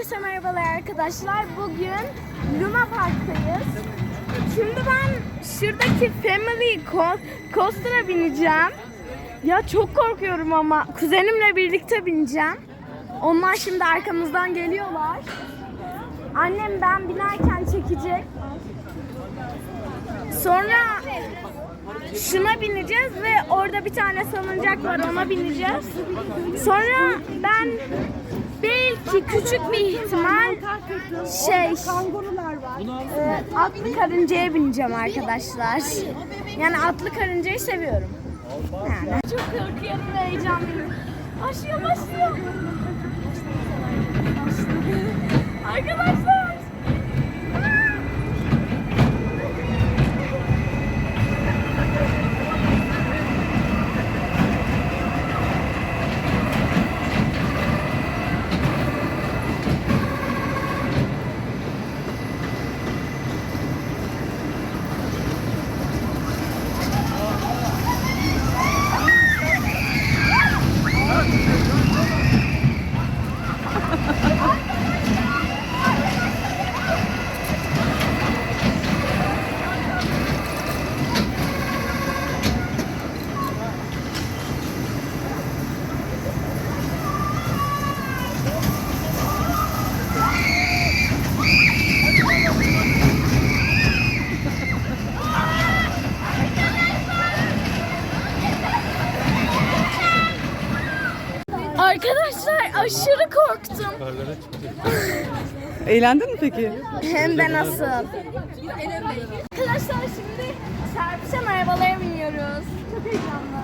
Herkese merhabalar arkadaşlar. Bugün Luna Park'tayız. Şimdi ben şuradaki Family Co- Coaster'a bineceğim. Ya çok korkuyorum ama kuzenimle birlikte bineceğim. Onlar şimdi arkamızdan geliyorlar. Annem ben binerken çekecek. Sonra şuna bineceğiz ve orada bir tane salıncak var ona bineceğiz. Sonra ben belki küçük bir ihtimal şey e, atlı karıncaya bineceğim arkadaşlar. Yani atlı karıncayı seviyorum. Yani. Çok korkuyorum ve heyecanlıyım. Başlıyor başlıyor. Arkadaşlar. Arkadaşlar aşırı korktum. Eğlendin mi peki? Hem de nasıl? Arkadaşlar şimdi çarpışan arabalara biniyoruz. Çok heyecanlı.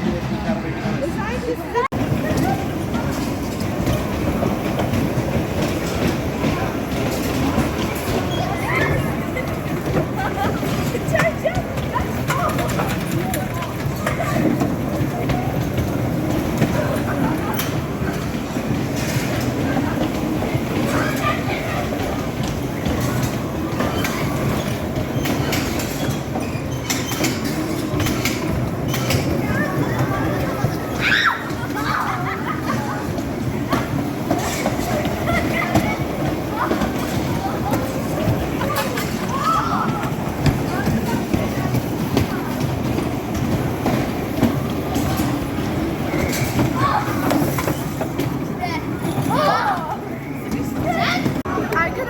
कारवाई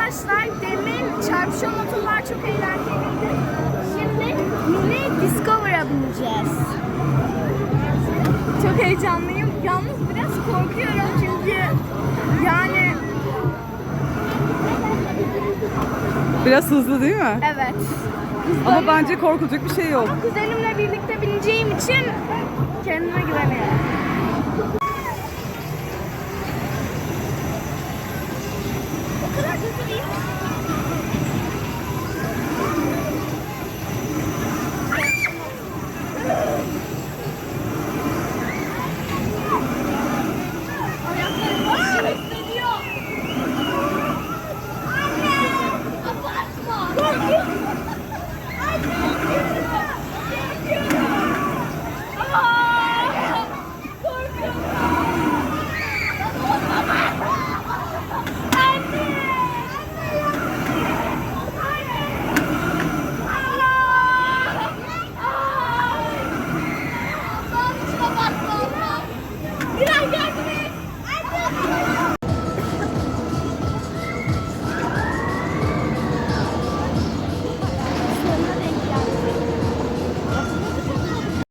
Arkadaşlar demin çarpışan motorlar çok eğlenceliydi. Şimdi mini Discover'a bineceğiz. Çok heyecanlıyım. Yalnız biraz korkuyorum çünkü yani Biraz hızlı değil mi? evet. Ama bence korkulacak bir şey yok. Kuzenimle birlikte bineceğim için kendime güveniyorum.